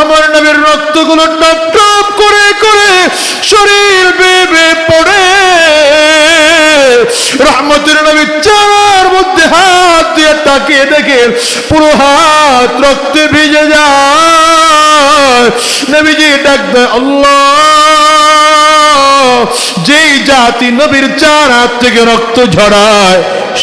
আমার নবীর রক্তগুলো টপ টপ করে করে শরীর বেবে পড়ে। রহমতের নবী চার মধ্যে হাত দিয়ে তাকিয়ে দেখে পুরো হাত রক্তে ভিজে যায়। নবীজি ডাক দেয়, আল্লাহ। যেই জাতি নবীর চার হাত থেকে রক্ত ঝরায়,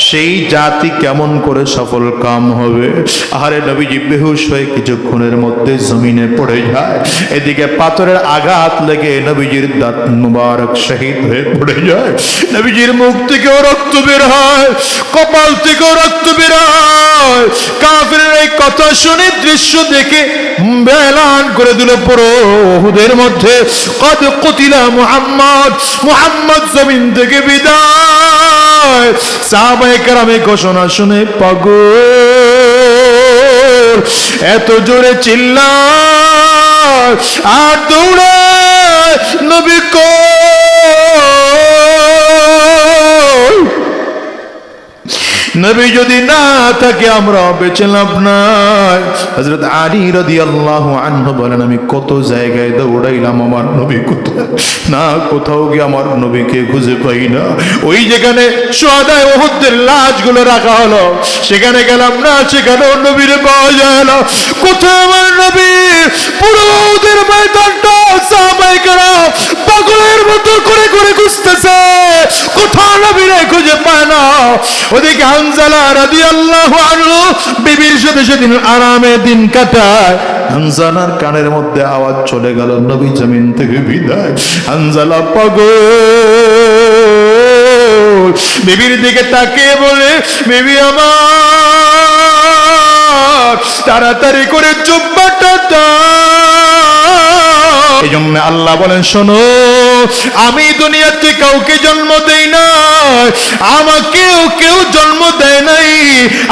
সেই জাতি কেমন করে সফল কাম হবে? আহারে নবীজি বেহুশ হয়ে কিছুক্ষণের মধ্যে জমিনে পড়ে যায়। এদিকে পাথরের আঘাত লেগে নবীজির দাঁত মুবারক শহীদ হয়ে পড়ে যায়। নবীজির মুখ থেকেও রক্ত বের হয়, কপাল থেকেও রক্ত বের হয়। কাফের এই কথা শুনে দৃশ্য দেখে বেলান করে দিল পুরো ওহুদের মধ্যে কত কতিলা মুহাম্মদ মুহাম্মদ জমিন থেকে বিদায়। সাহাবাই কারামে ঘোষণা শুনে, পাগল, এত জোরে চিল্লা আর দৌড়ায়, নবী কই? নবী যদি না থাকে, আমরা বেঁচে লাভ নাই। হযরত আলী রাদিয়াল্লাহু আনহু বলেন, আমি কত জায়গায় দৌড়াইলাম আমার নবী কোথায়? না, কোথাও গিয়ে আমার নবীকে খুঁজে পাই না। ওই যেখানে সোহাদায় ওহুদের লাশগুলো রাখা হলো, সেখানে গেলাম না, সেখানেও নবীরে পাওয়া যায় না। কোথায় আমার নবী? পুরো ওদের ময়দানটা সাহাবায়ে কেরাম পাগলের মতো করে করে খুঁজতেছে। কোথাও নবীরে খুঁজে পায় না। ওদিকে হানজালা রাদিয়াল্লাহু আনহু বিবির সাথে সেদিন আরামে দিন কাটায়। হানজালার কানের মধ্যে আওয়াজ চলে গেল, নবী জমিন থেকে বিদায়। হানজালা পাগল। বিবির দিকে তাকিয়ে বলে, বিবি আমার, তাড়াতাড়ি করে চুপ্পাটা এই জন্য আল্লাহ বলেন, শোনো। আমি দুনিয়াতে কাউকে জন্ম দেই না আমাকেও কেউ জন্ম দেয় নাই।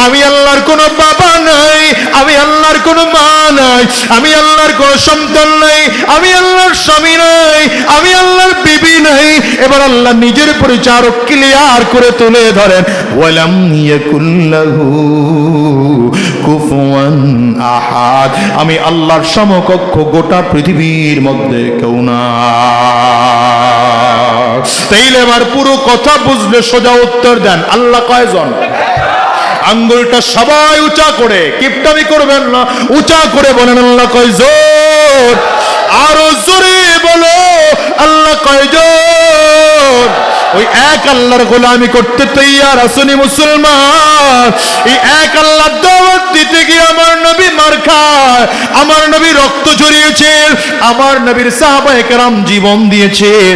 আমি আল্লাহর কোনো বাবা নাই, আমি আল্লাহর কোনো মা নাই, আমি আল্লাহর কোনো সন্তান নাই, আমি আল্লাহর স্বামী নাই, আমি আল্লাহর বিবি নাই। এবার আল্লাহ নিজের পরিচারক ক্লিয়ার করে তুলে ধরেন। ওয়ালাম ইয়াকুল্লাহু আহাদ। আমি আল্লাহর সমকক্ষ গোটা পৃথিবীর মধ্যে কেউ না। তাইলে আমার পুরো কথা বুঝলে সোজা উত্তর দেন। আল্লাহ কয়জন? আঙ্গুলটা সবাই উঁচা করে, কিপটামি করবেন না। উঁচা করে বলেন, আল্লাহ কয় জোর আরও জোরে বলো, আল্লাহ কয় জোর ওই এক আল্লাহর গোলামি করতে তৈয়ার আসনি মুসলমান? এই এক আল্লাহর দাওয়াত দিতে গিয়ে আমার নবী মার খায়, আমার নবী রক্ত ঝরিয়েছেন আমার নবীর সাহাবায়ে জীবন দিয়েছেন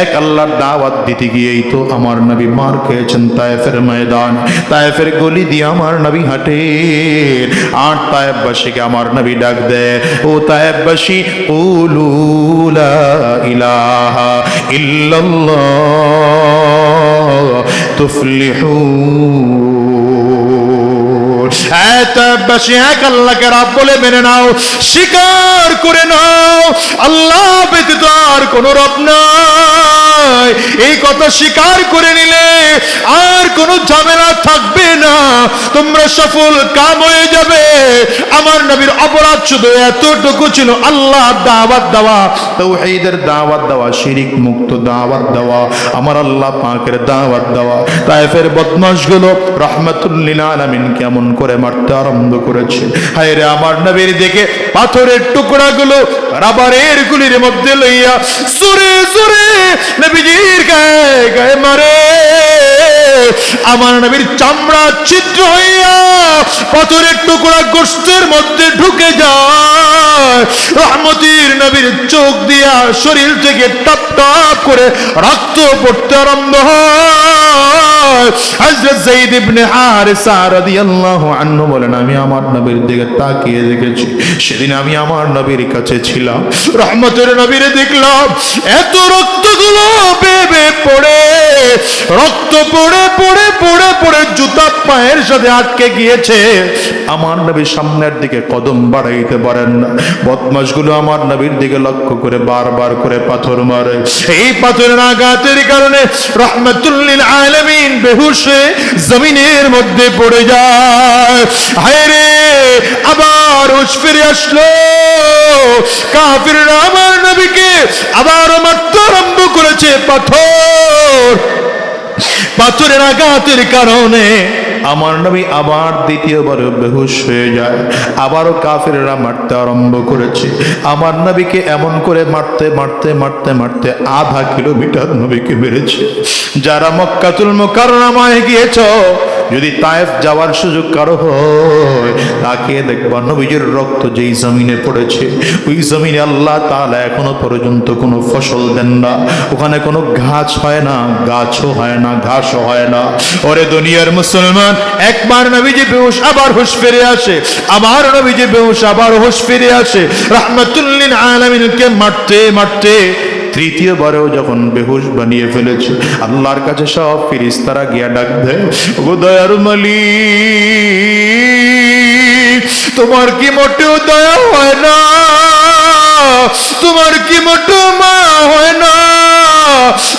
এক আল্লাহর দাওয়াত দিতে গিয়েই তো আমার নবী মার খেয়েছেন তায়েফের ময়দান, তায়েফের গলি দিয়ে আমার নবী হাঁটে। আর তায়েববাসীকে আমার নবী ডাক দেয়, ও তায়েববাসী উলু লা ইলাহা ইল্লাল্লাহ তুফলিহুন স্বীকার করে নিলে আর ঝামেলা থাকবে না। তোমরা সফল কাম হয়ে যাবে। আমার নবীর অপরাধ শুধু এতটুকু ছিল আল্লাহ দাওয়াত দেওয়া, তৌহিদের দাওয়াত দেওয়া, শিরিক মুক্ত দাওয়াত দেওয়া, আমার আল্লাহ পাকের দাওয়াত দেওয়া। তাইফের বদমাশগুলো রহমতুল্লিল আলামিন কেমন করে মারতে? আরম্ভ করেছে। হায় রে আমার নবীর দিকে পাথরের টুকরাগুলো রাবারের গুলির মধ্যে লইয়া সুরে সুরে নবীজির গায়ে গায়ে মারে। আমার নবীর চামড়া ছিদ্র হইয়া পাথরের টুকরা গোষ্ঠের মধ্যে ঢুকে যায়। নবীর চোখ দিয়া শরীর থেকে টপ টপ করে রক্ত পড়তে আরম্ভ তাকিয়ে দেখেছি। সেদিন আমি আমার নবীর কাছে ছিলাম। দেখলাম এত পড়ে। রক্ত পড়ে পড়ে পড়ে পড়ে জুতা পায়ের সাথে আটকে গিয়েছে। আমার নবীর সামনের দিকে কদম বাড়াইতে পারেন না। বদমাশগুলো আমার নবীর দিকে লক্ষ্য করে বারবার করে পাথর মারে। এই পাথরের আঘাতের কারণে রহমতুল্লিল আলামিন বেহুশ জমিনের মধ্যে পড়ে যায়। হায় রে, আবার হুশ ফিরে আসলো। কাফিররা আমার নবীকে আবার মারতে আরম্ভ করেছে পাথর পাথরের আঘাতের কারণে আমার নবী আবার দ্বিতীয়বার বেহুশ হয়ে যায়। আবারও কাফেররা মারতে আরম্ভ করেছে। আমার নবীকে এমন করে মারতে মারতে মারতে মারতে আধা কিলোমিটার নবীকে মেরেছে। যারা মক্কাতুল মোকাররমায় গিয়েছ যদি তায়েফ যাওয়ার সুযোগ কারও হয়, তাকে দেখবা নবীজের রক্ত যেই জমিনে পড়েছে, ওই জমিনে আল্লাহ তাআলা এখনও পর্যন্ত কোনো ফসল দেন না। ওখানে কোনো গাছ হয় না, গাছও হয় না, ঘাসও হয় না। ওরে দুনিয়ার মুসলমান, একবার নবীজি বেহুশ আবার হুশ ফিরে আসে, আবার নবীজি বেহুশ আবার হুশ ফিরে আসে। রাহমাতুল্লিন আলামিনকে মারতে মারতে তৃতীয়বারেও যখন বেহুশ বানিয়ে ফেলেছে, আল্লাহর কাছে সব ফিরিস্তারা গিয়া ডাক দেয় মালিক, তোমার কি মোটেও দয়া হয় না? তোমার কি মোটেও মা হয় না?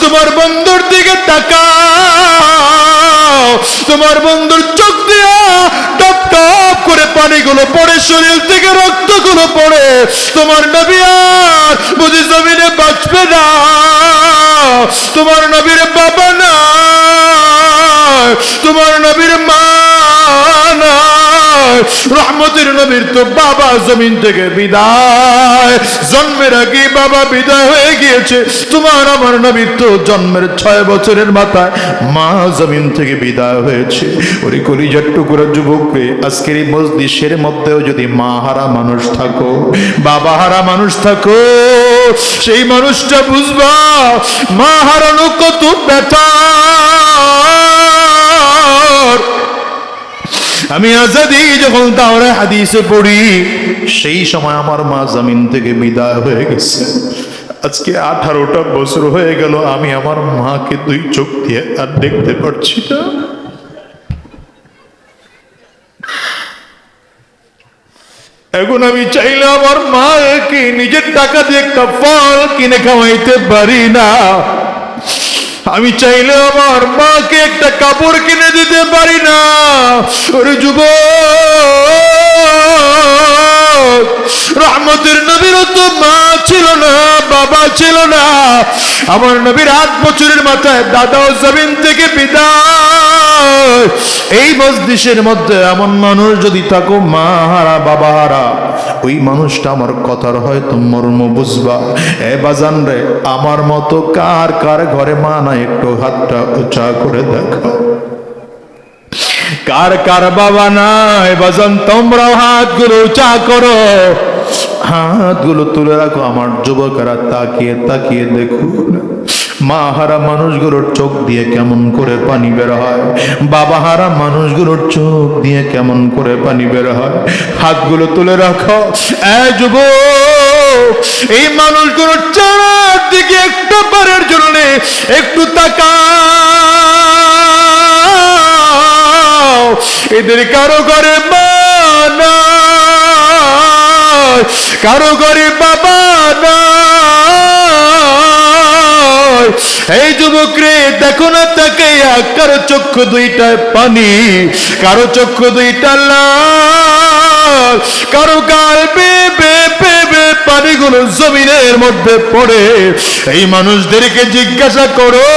তোমার বন্ধুর দিকে তাকাও, তোমার বন্ধুর চোখ দিয়া টপ টপ করে পানিগুলো পড়ে, শরীর থেকে রক্তগুলো পড়ে, তোমার নবী আর বুঝি জমিনে বাঁচবে না তোমার নবীর রহমতের নবীর তো বাবা জমিন থেকে বিদায়। জন্মের আগে বাবা বিদায় হয়ে গিয়েছে। তোমার আমার নবীর তো জন্মের ছয় বছরের মাথায় মা জমিন থেকে বিদায় হয়েছে। ওরে কলিজার টুকরা যুবককে আজকের এই মসজিদের মধ্যেও যদি মা হারা মানুষ থাকো, বাবা হারা মানুষ থাকো, সেই মানুষটা বুঝবা, মা হারানো কত ব্যথা। আমি আজাদি যখন তাওরা হাদিসে পড়ি, সেই সময় আমার মা জমিন থেকে বিদায় হয়ে গেছে। আজকে আঠারোটা বছর হয়ে গেল, আমি আমার মাকে দুই চোখ দিয়ে আর দেখতে পারছি না। এখন আমি চাইলে আমার মাকে নিজের টাকা দিয়ে একটা ফল কিনে খাওয়াইতে পারি না। আমি চাইলে আমার মাকে একটা কাপড় কিনে দিতে পারি না। ওরে যুব রহমতের নবীর তো মা ছিল না, বাবা ছিল না। আমার নবীর আট বছরের মাথায় দাদাও জমিন থেকে বিদায়। এই মসজিদের মধ্যে এমন মানুষ যদি থাকো, মা হারা, বাবা হারা। ওই মানুষটা আমার কথার হয়তো মর্ম বুঝবা। এ বাজান রে, আমার মতো কার কার ঘরে মা না একটু হাতটা উঁচা করে দেখো? কার কার বাবা নাই বাজান, তোমরাও হাতগুলো উঁচা করো। হাতগুলো তুলে রাখো, আমার যুবকেরা তাকিয়ে তাকিয়ে দেখুন। মা হারা মানুষগুলোর চোখ দিয়ে কেমন করে পানি বের হয়? বাবা হারা মানুষগুলোর চোখ দিয়ে কেমন করে পানি বের হয়? হাতগুলো তুলে রাখো। যুব এই মানুষগুলোর চারার দিকে একটু বারের জন্য একটু তাকাও। এদের কারও ঘরে মা কারও ঘরে বাবা নাই। এই যুবক রে দেখো না তাকে কারও চক্ষু দুইটায় পানি, কারও চক্ষু দুইটা লাল, কারও গাল বেবে বেবে পানিগুলো জমিনের মধ্যে পড়ে। এই মানুষদেরকে জিজ্ঞাসা করো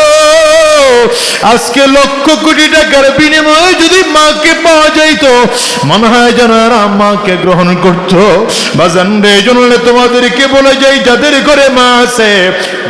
আজকে লক্ষ কোটি টাকার বিনিময়ে যদি মাকে পাওয়া যাইতো, মনে হয় যেন এরা মাকে গ্রহণ করতো। বাজান রে জন্য তোমাদেরকে বলে যাই, যাদের ঘরে মা আছে,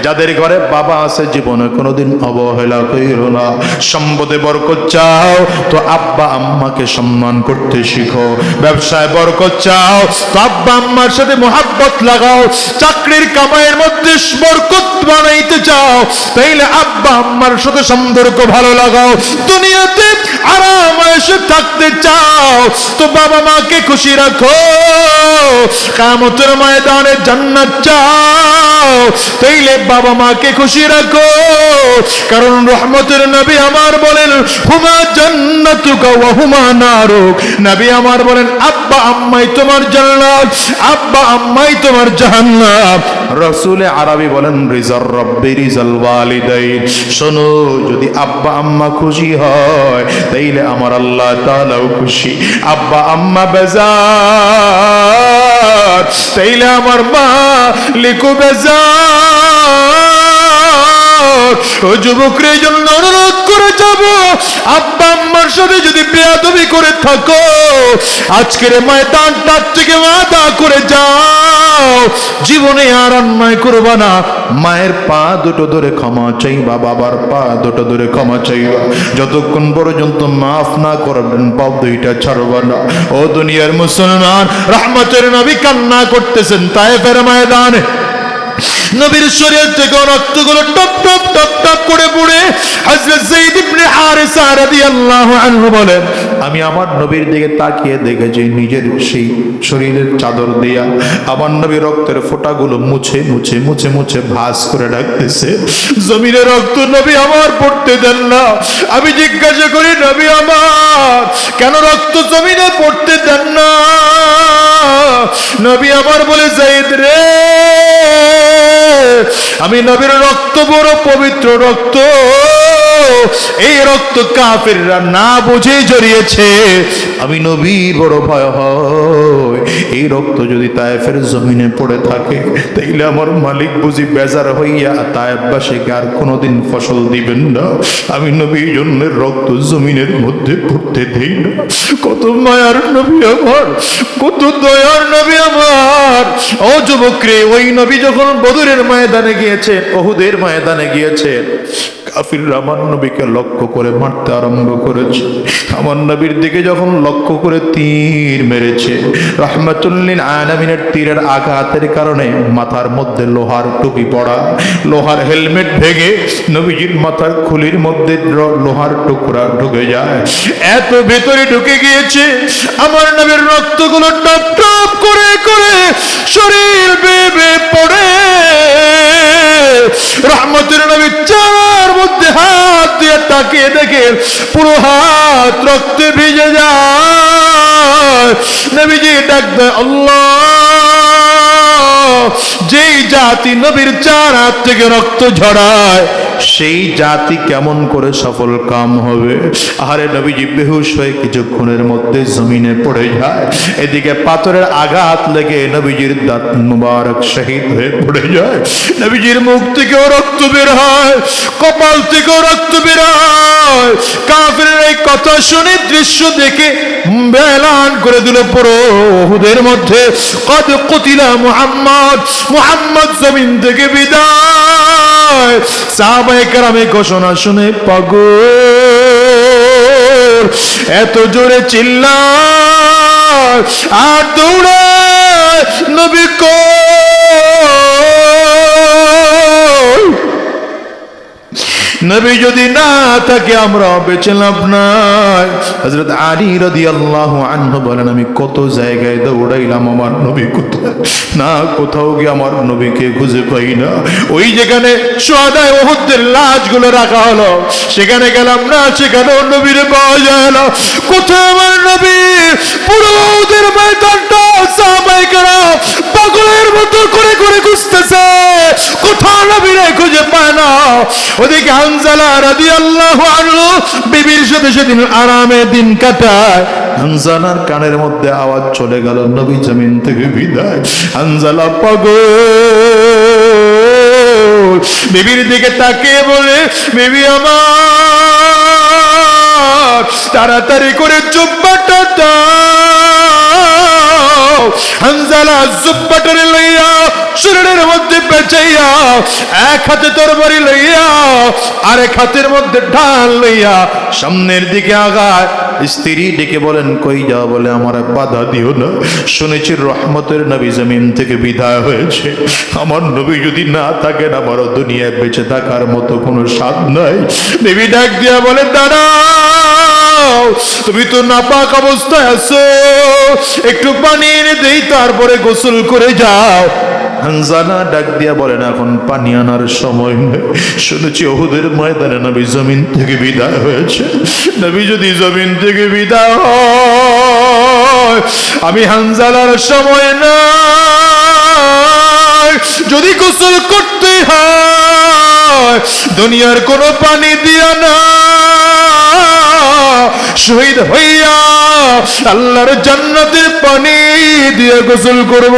যাদের ঘরে বাবা আছে, জীবনে কোনোদিন অবহেলা কইরো না। সম্পদে বরকত চাও, তো আব্বা আম্মাকে সম্মান করতে শিখো। ব্যবসায় বরকত চাও, তো আব্বা আম্মার সাথে মোহাব্বত লাগাও। চাকরির কামাইয়ের মধ্যে বরকত বানাইতে চাও, তাইলে আব্বা আম্মার সাথে সম্পর্ক ভালো লাগাও। দুনিয়াতে আরাম এসে থাকতে চাও, তো বাবা মাকে খুশি রাখো। কামতের ময়দানে জান্নাত চাও। তাইলে বাবা মাকে খুশি রাখো। কারণ রহমতের নবী আমার বলেন, হুমা জান্নাতুকা ওয়া হুমা নারুক। নবী আমার বলেন, আব্বা আম্মাই তোমার জান্নাত, আব্বা আম্মাই তোমার জাহান্নাম। রসুলে আরবি বলেন, রিজার রব্বি রিজাল ওয়ালিদাইন। শোনো, যদি আব্বা আম্মা খুশি হয়, তাইলে আমার আল্লাহ তাআলাও খুশি। আব্বা আম্মা বেজা তাইলে আমার মা লিখু বেজার ও যুবকদের জন্য অনুরোধ করে যাব। আব্বা, আম্মার সাথে যদি বেয়াদবি করে থাকো, আজকের ময়দানটার থেকে মাথা করে যাও। জীবনে আর অন্যায় করবা না। মায়ের পা দুটো ধরে ক্ষমা বাবার পা দুটো ধরে ক্ষমা চাইবা। যতক্ষণ পর্যন্ত মাফ না করবেন, পাপ দুইটা ছাড়বা না। ও দুনিয়ার মুসলমান, রহমতের নবী কান্না করতেছেন তাই ফের ময়দানে। নবীর শরীর থেকে রক্তগুলো টপ টপ টপ টপ করে পড়ে হযরত যায়েদ ইবনে হারিসা রাদিয়াল্লাহু আনহু বলেন আমি আমার নবীর দিকে তাকিয়ে দেখেছি, নিজের সেই শরীরের চাদর দিয়া। আমার নবী রক্তের ফোঁটাগুলো মুছে মুছে মুছে মুছে ভাস করে ডাকতেছে জমিনে রক্ত নবী আমার পড়তে দেন না। আমি জিজ্ঞাসা করি, নবী আমার, কেন রক্ত জমিনে পড়তে দেন না? নবী আমার বলে যাইদ রে, আমি নবীর রক্ত বড় পবিত্র রক্ত। এই রক্ত কাফেররা না বুঝে জড়িয়েছে। আমি নবীর বড় ভয় হয় এই রক্ত যদি তায়েফের জমিনে পড়ে থাকে, তাইলে আমার মালিক বুঝি বেজার হইয়া তায়েববাসীকে আর কোনোদিন ফসল দিবেন না। আমি নবীর জন্য রক্ত জমিনের মধ্যে পড়তে দেই না। কত মায়ার নবী আমার, কত দয়ার নবী আমার। ও যুবক রে ওই নবী যখন বদরের ময়দানে গিয়েছে, ওহুদের ময়দানে গিয়েছে কাফির আমার নবীকে লক্ষ্য করে মারতে আরম্ভ করেছে। আমার নবীর দিকে যখন লক্ষ্য করে তীর মেরেছে রহমাতুল্লিন আনামিনের তীরের আঘাতের কারণে মাথার মধ্যে লোহার টুপি পড়া, লোহার হেলমেট ভেঙে নবীজির মাথার খুলির মধ্যে লোহার টুকরা ঢুকে যায়। এত ভেতরে ঢুকে গিয়েছে, আমার রক্তগুলো টপ টপ করে করে শরীর বেয়ে পড়ে। রহমতের নবী চার মধ্যে হাত দিয়ে তাকিয়ে দেখে পুরো হাত রক্তে ভিজে যায়। নবীজি ডাক দেয়, আল্লাহ, যেই জাতি নবীর চার হাত থেকে রক্ত ঝরায়, সেই জাতি কেমন করে সফল কাম হবে? আহারে নবীজি বেহুশ হয়ে কিছুক্ষণের মধ্যে জমিনে পড়ে যায়। এদিকে পাথরের আঘাত লেগে নবীজির দাঁত মুবারক শহীদ হয়ে পড়ে যায়। নবীজির মুখ থেকেও রক্ত বের হয়, কপাল থেকেও রক্ত বের হয়। কাফের এই কথা শুনে দৃশ্য দেখে বেলান করে দিল পুরো মধ্যে। কদ কতিলা মুহাম্মদ মুহাম্মদ জমিন থেকে বিদায়। সাহাবায়ে কেরামে ঘোষণা শুনে পাগল। এত জোরে চিল্লায়, আর দৌড়ায় নবী কই? নবী যদি না থাকে, আমরা বেঁচে লাভ নাই। হজরত আলী রদি আল্লাহ আনহু বলেন, আমি কত জায়গায় দৌড়াইলাম আমার নবী কোথায়? না, কোথাও গিয়ে আমার নবীকে খুঁজে পাই না। ওই যেখানে সোয়াদায় ওহুদের লাশগুলো রাখা হলো, সেখানে গেলাম না, সেখানেও নবীর পাওয়া যায় না। কোথায় আমার নবী? পুরো ওদের ময়দানটা সাহাবাইকেরা পাগলের মতো করে করে খুঁজতেছে। কোথাও নবীরে খুঁজে পায় না। ওদিকে হানজালা রাদিয়াল্লাহু আনহু বিবির সাথে সেদিন আরামে দিন কাটায়। হানজালার কানের মধ্যে আওয়াজ চলে গেল, নবী জমিন থেকে বিদায়। হানজালা পাগল। বিবির দিকে তাকিয়ে বলে, বিবি আমার, তাড়াতাড়ি করে জুব্বাটা দাও। হানজালা জুব্বাটারে লইয়া শরীরের মধ্যে পেঁচাইয়া, এক হাতে তরবারি লইয়া, আরেক হাতের মধ্যে ঢাল লইয়া সামনের দিকে আগায়। স্ত্রী ডেকে বলেন, কই যাও? বলে, আমার বাধা দিও না। শুনেছি রহমতের নবী জমিন থেকে বিদায় হয়েছে। আমার নবী যদি না থাকেন, আমারও দুনিয়ায় বেঁচে থাকার মতো কোনো স্বাদ নাই। দেবী ডাক দিয়া বলে দাঁড়াও, তুমি তো নাপাক অবস্থায় আছো। একটু পানি এনে দেই, তারপরে গোসল করে যাও। হানজানা ডাক দিয়া বলেন, এখন পানি আনার সময় নেই। শুনেছি ওহুদের ময়দানে নবী জমিন থেকে বিদায় হয়েছে। নবী যদি জমিন থেকে বিদায় হয়, আমি হানজালার সময় না যদি গোসল করতে হয়, দুনিয়ার কোনো পানি দিয়া না। শহীদ হইয়া আল্লাহর জান্নাতের পানি দিয়ে গোসল করব।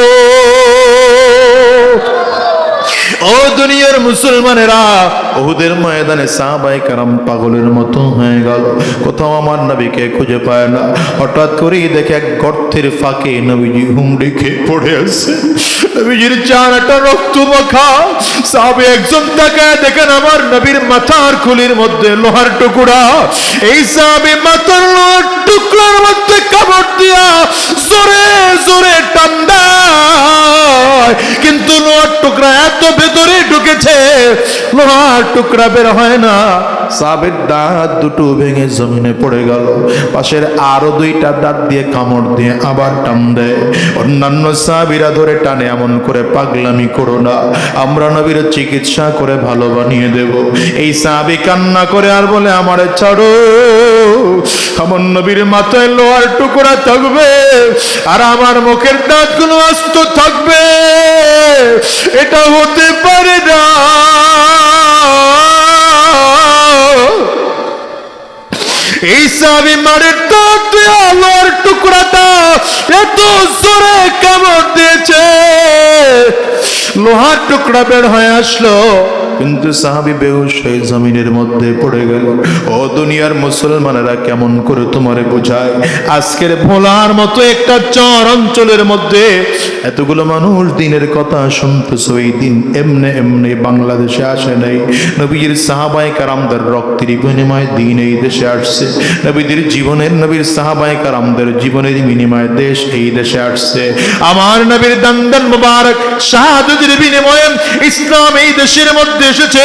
ও দুনিয়ার মুসলমানেরা ওহুদের ময়দানে সাহাবাই কারাম পাগলের মতো হয়ে গেল। কোথাও আমার নবীকে খুঁজে পায় না। হঠাৎ করেই দেখে এক গর্তের ফাঁকে নবীজি হুমড়ি খেয়ে পড়ে আছে। নবীজির চারাটা রক্ত মাখা। সাহাবে একজন তাকায় দেখেন আমার নবীর মাথার খুলির মধ্যে লোহার টুকুরা। এই সাহাবে মাথার লোহার টুকরার মধ্যে কামড় দিয়া জোরে জোরে টান কিন্তু লোহার টুকরা এত ভেতরে ঢুকেছে। লোহার টুকরা বের হয় না। সাবের দাঁত দুটো ভেঙে জমিনে পড়ে গেল। পাশের আরও দুইটা দাঁত দিয়ে কামড় দিয়ে আবার টান দেয়। অন্যান্য সাবিরা ধরে টানে, এমন করে পাগলামি করো না। আমরা নবীর চিকিৎসা করে ভালো বানিয়ে দেব। এই সাবি কান্না করে আর বলে, আমারে ছাড়ো। আমার নবীর মাথায় লোহার টুকরা থাকবে আর আমার মুখের দাঁতগুলো আস্ত থাকবে। এটা হতে পারে না। এই সাবি মারের দাঁত দিয়ে আলোর টুকরাটা এত জোরে কামড় দিয়েছে? লোহার টুকরা বের হয়ে আসলো, কিন্তু সাহাবি বেহুশ হয়ে জমিনের মধ্যে পড়ে গেল। ও দুনিয়ার মুসলমানেরা কেমন করে তোমারে বোঝায়? আজকের ভোলার মতো একটা চর অঞ্চলের মধ্যে এতগুলো মানুষ দিনের কথা শুনতেছ এই দিন এমনে এমনি বাংলাদেশে আসে নাই। নবীর সাহাবাই কারামদার রক্তের বিনিময়ে দিন এই দেশে আসছে। নবীদের জীবনের, নবীর সাহাবাই কারামদের জীবনের বিনিময়ে দেশ এই দেশে আসছে। আমার নবীর দান্দান মুবারক, শাহাদতের বিনিময়ে ইসলাম এই দেশের মধ্যে এসেছে।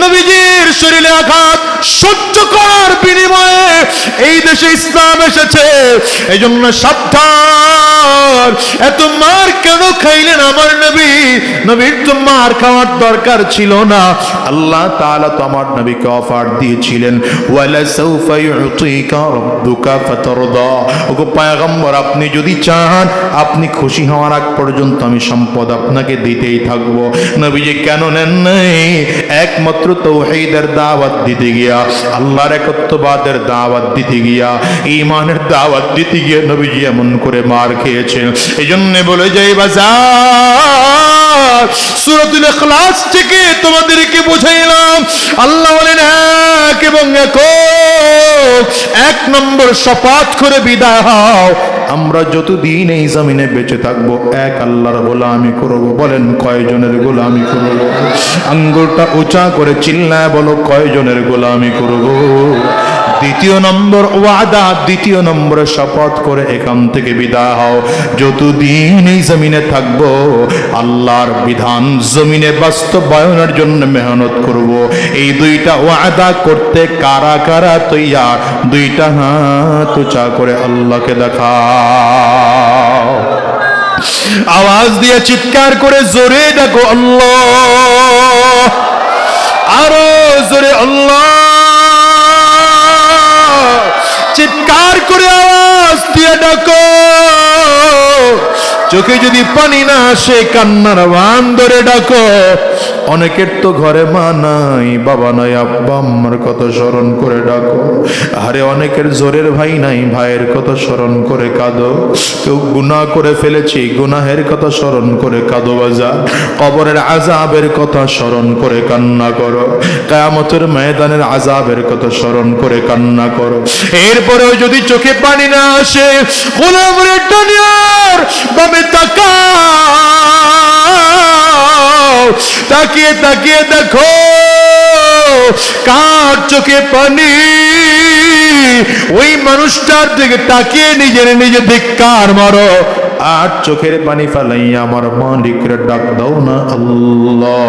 নবীজির শরীরে আঘাত সহ্য করার বিনিময়ে এই দেশে ইসলাম এসেছে। এই জন্য সাবধান। এত মার কেন খাইলেন আমার নবী? নবীর তো মার খাওয়ার দরকার ছিল না। আল্লাহ তাআলা তো আমার নবীকে অফার দিয়েছিলেন। ওয়ালা সাউফা আপনি যদি চান, আপনি খুশি হওয়ার আগ পর্যন্ত আমি সম্পদ আপনাকে দিতেই থাকব। নবীজি, কেন নেন নাই? একমাত্র তৌহিদের দাওয়াত দিতে গিয়া, আল্লাহর একত্ববাদের দাওয়াত দিতে গিয়া ইমানের দাওয়াত দিতে গিয়ে নবীজি এমন করে মার খেয়েছেন। এই জন্য বলে যাই বাজার। সুরতুল ইখলাস থেকে তোমাদেরকে বুঝাইলাম। আল্লাহ বলেন, এক এবং একক, এক নম্বর শপথ করে বিদায় হও। আমরা যতদিন এই জমিনে বেঁচে থাকব, এক আল্লাহর গোলামি করব। বলেন, কয়জনের গোলামি করব? আঙ্গুলটা উঁচা করে চিল্লায় বলো, কয়জনের গোলামি করব? দ্বিতীয় নম্বর ওয়াদা, দ্বিতীয় নম্বরে শপথ করে এখান থেকে বিদায় হও। যতদিন এই জমিনে থাকব, আল্লাহর বিধান জমিনে বাস্তবায়নের জন্য মেহনত করব। এই দুইটা ওয়াদা করতে কারা কারা তৈয়ার? দুইটা হাত উঁচা করে আল্লাহকে দেখা আওয়াজ দিয়ে চিৎকার করে জোরে দেখো আল্লাহ। আরও জোরে আল্লাহ। চিৎকার করে আওয়াজ দিয়ে ডাকো। চোখে যদি পানি না আসে কান্নার বান ধরে ডাকো। অনেকের তো ঘরে মা নাই, বাবা নাই, আব্বা আম্মার কথা স্মরণ করে ডাকো। আরে অনেকের জোরের ভাই নাই, ভাইয়ের কথা স্মরণ করে কাঁদো। কেউ গুনাহ করে ফেলেছি, গুনাহের কথা স্মরণ করে কাঁদো বাজা। কবরের আজাবের কথা স্মরণ করে কান্না করো। কায়ামতের ময়দানের আজাবের কথা স্মরণ করে কান্না করো। এরপরেও যদি চোখে পানি না আসে গোলামরে টানিয়ার বামে তাকাও। তাকিয়ে তাকিয়ে দেখো, কার চোখে পানি? ওই মানুষটার দিকে তাকিয়ে নিজের নিজে ধিক্কার মারো। আর চোখের পানি ফেলাইয়া আমার মালিকের ডাক দাও না আল্লাহ।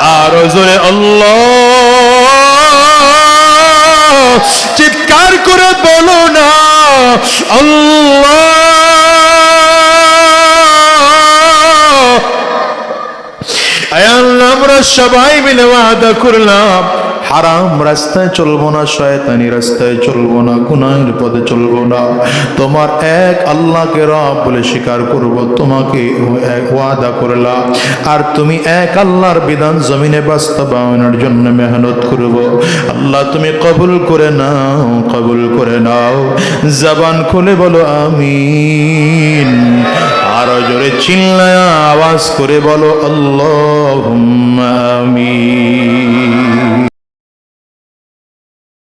আর জোরে আল্লাহ। চিৎকার করে বলো না, আল্লাহ। আমরা সবাই মিলে ওয়াদা করলাম, হারাম রাস্তায় চলবো না, শয়তানি রাস্তায় চলবো না, গুনাহের পথে চলবো না। তোমার এক আল্লাহকে রব বলে স্বীকার করব, তোমাকে এক ওয়াদা করলা আর তুমি এক আল্লাহর বিধান জমিনে বাস্তবায়নের জন্য মেহনত করব। আল্লাহ, তুমি কবুল করে নাও, কবুল করে নাও। জবান খুলে বলো, আমিন। আরও জোরে চিল্লায় আওয়াজ করে বলো আল্লাহ আমি